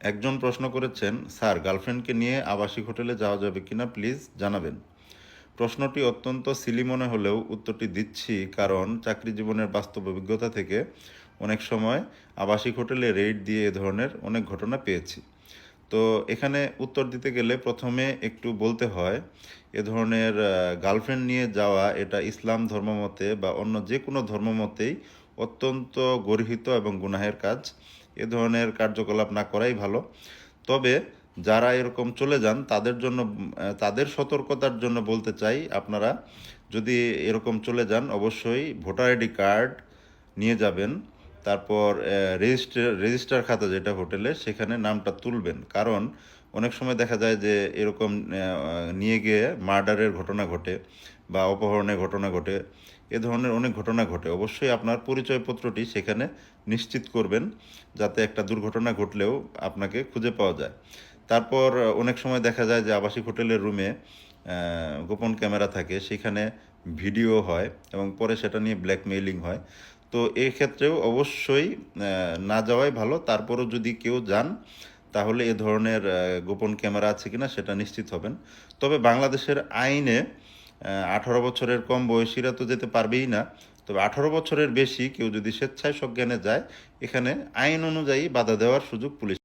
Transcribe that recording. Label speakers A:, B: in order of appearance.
A: একজন প্রশ্ন করেছেন, স্যার, গার্লফ্রেন্ডকে নিয়ে আবাসিক হোটেলে যাওয়া যাবে কিনা প্লিজ জানাবেন। প্রশ্নটি অত্যন্ত সিলি মনে হলেও উত্তরটি দিচ্ছি কারণ চাকরি জীবনের বাস্তব অভিজ্ঞতা থেকে অনেক সময় আবাসিক হোটেলে রেড দিয়ে এ ধরনের অনেক ঘটনা পেয়েছি। তো এখানে উত্তর দিতে গেলে প্রথমে একটু বলতে হয়, এ ধরনের গার্লফ্রেন্ড নিয়ে যাওয়া এটা ইসলাম ধর্মমতে বা অন্য যে কোনো ধর্মমতেই অত্যন্ত গর্হিত এবং গুনাহের কাজ। এ ধরনের কার্যকলাপ না করাই ভালো। তবে যারা এরকম চলে যান, তাদের জন্য, তাদের সতর্কতার জন্য বলতে চাই, আপনারা যদি এরকম চলে যান, অবশ্যই ভোটার আইডি কার্ড নিয়ে যাবেন। তারপর রেজিস্টার রেজিস্টার খাতা যেটা হোটেলে, সেখানে নামটা তুলবেন। কারণ অনেক সময় দেখা যায় যে, এরকম নিয়ে গিয়ে মার্ডারের ঘটনা ঘটে বা অপহরণের ঘটনা ঘটে, এ ধরনের অনেক ঘটনা ঘটে। অবশ্যই আপনার পরিচয়পত্রটি সেখানে নিশ্চিত করবেন, যাতে একটা দুর্ঘটনা ঘটলেও আপনাকে খুঁজে পাওয়া যায়। তারপর, অনেক সময় দেখা যায় যে, আবাসিক হোটেলের রুমে গোপন ক্যামেরা থাকে, সেখানে ভিডিও হয় এবং পরে সেটা নিয়ে ব্ল্যাকমেইলিং হয়। তো এই ক্ষেত্রেও অবশ্যই না যাওয়াই ভালো। তারপরও যদি কেউ যান, তাহলে এ ধরনের গোপন ক্যামেরা আছে কিনা সেটা নিশ্চিত হবেন। তবে বাংলাদেশের আইনে আঠারো বছরের কম বয়সীরা তো যেতে পারবেই না। তবে আঠারো বছরের বেশি কেউ যদি স্বেচ্ছায় সজ্ঞানে যায়, এখানে আইন অনুযায়ী বাধা দেওয়ার সুযোগ পুলিশ